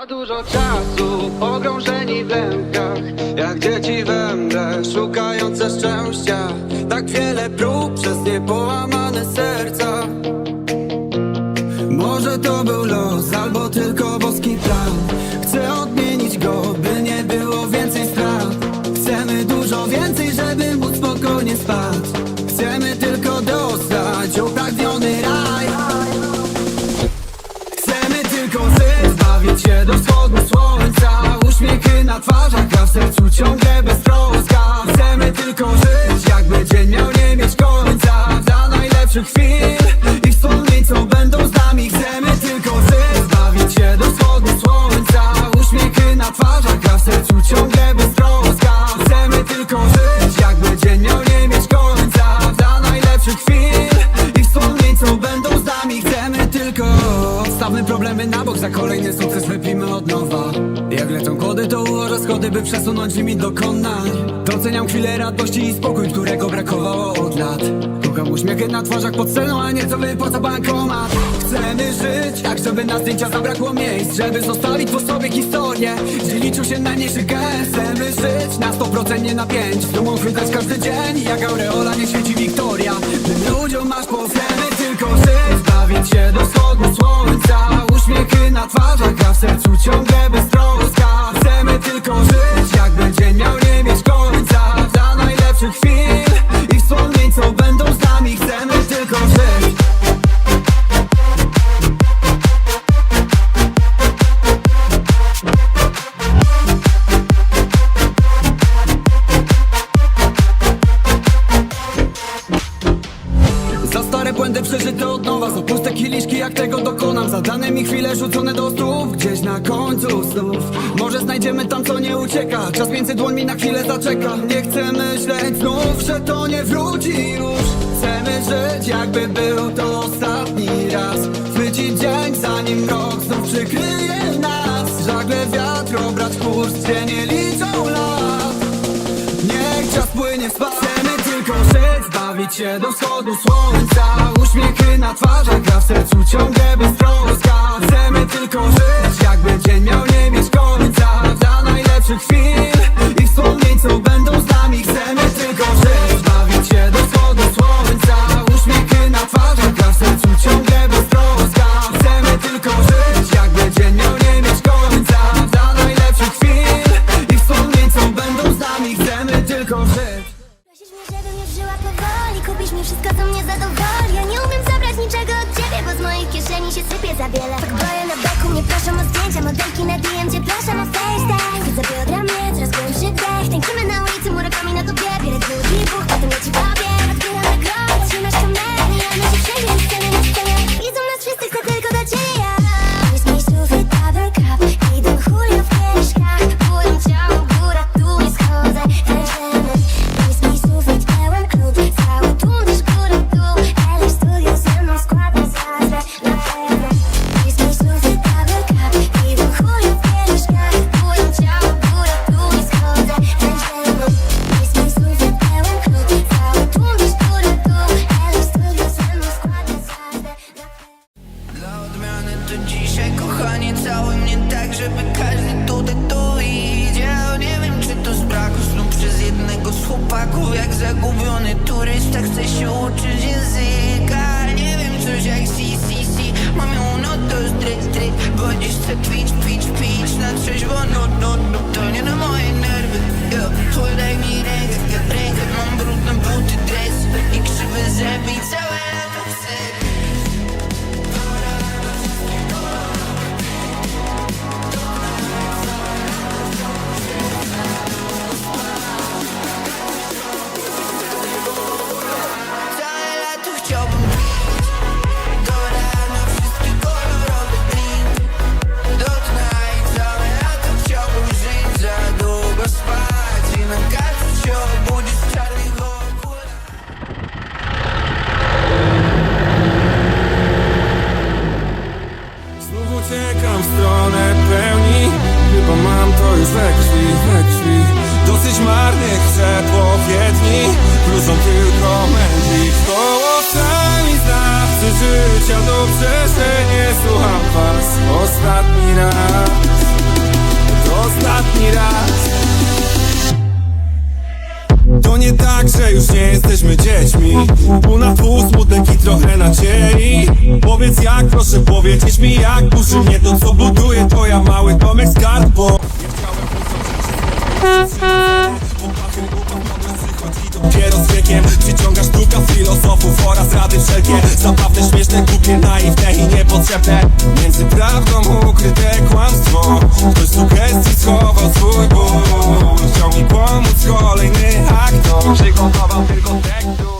Za dużo czasu, pogrążeni w lękach Jak dzieci we sercu ciągle beztroska Problemy na bok, za kolejny sukces wypijmy od nowa. Jak lecą kody, to ułożę schody, by przesunąć limit dokonań. Doceniam chwilę radości i spokój, którego brakowało od lat. Kocham uśmiechy na twarzach pod sceną, a nie co wypłaca bankomat. Chcemy żyć, tak żeby na zdjęcia zabrakło miejsc Żeby zostawić po sobie historię, gdzie się najmniejszy gest Chcemy żyć na 100% nie na 5 Z dumą chwytać każdy dzień, jak aureola nie świeci Wiktoria. Tym ludziom masz po na twarzach, a w sercu ciągle beztroska Chcemy tylko żyć, przeżyte od nowa. Za puste kieliszki jak tego dokonam. Za dane mi chwile rzucone do stóp Gdzieś na końcu snów. Może znajdziemy tam co nie ucieka. Czas między dłońmi na chwilę zaczeka. Nie chcę myśleć znów, że to nie wróci już. Chcemy żyć jakby był to ostatni raz. Chwycić dzień zanim rok znów przykryje nas. Żagle wiatr obrać kurs, gdzie nie liczą lat się do wschodu słońca. Uśmiechy na twarzach, a w sercu ciągle beztroska Chcemy tylko żyć, jakby dzień miał nie mieć końca. Dla najlepszych chwil i wspomnień, co chłopaków Jak zagubiony turysta. Chce się uczyć języka. Nie wiem coś jak CCC Mam ją no to stryk stryk Bo dziś chcę pić pić pić na W stronę pełni. Chyba mam to już we krwi, we krwi. Dosyć marnych przepowiedni Pluszą tylko mędlik Koło sami życia Dobrze, że nie słucham was. Ostatni raz. Ostatni raz to nie tak, że już nie jesteśmy dziećmi. Pół na pół smutek i trochę nadziei Powiedz jak, proszę powiedzieć mi jak Burzy mnie to co buduje To ja mały domek z kart, bo Dopiero z wiekiem przyciąga sztuka filozofów oraz rady wszelkie. Zabawne, śmieszne, głupie, naiwne i Między prawdą ukryte kłamstwo. Ktoś sugestii schował swój ból. Chciał mi pomóc kolejny aktor Przygotował tylko tekstu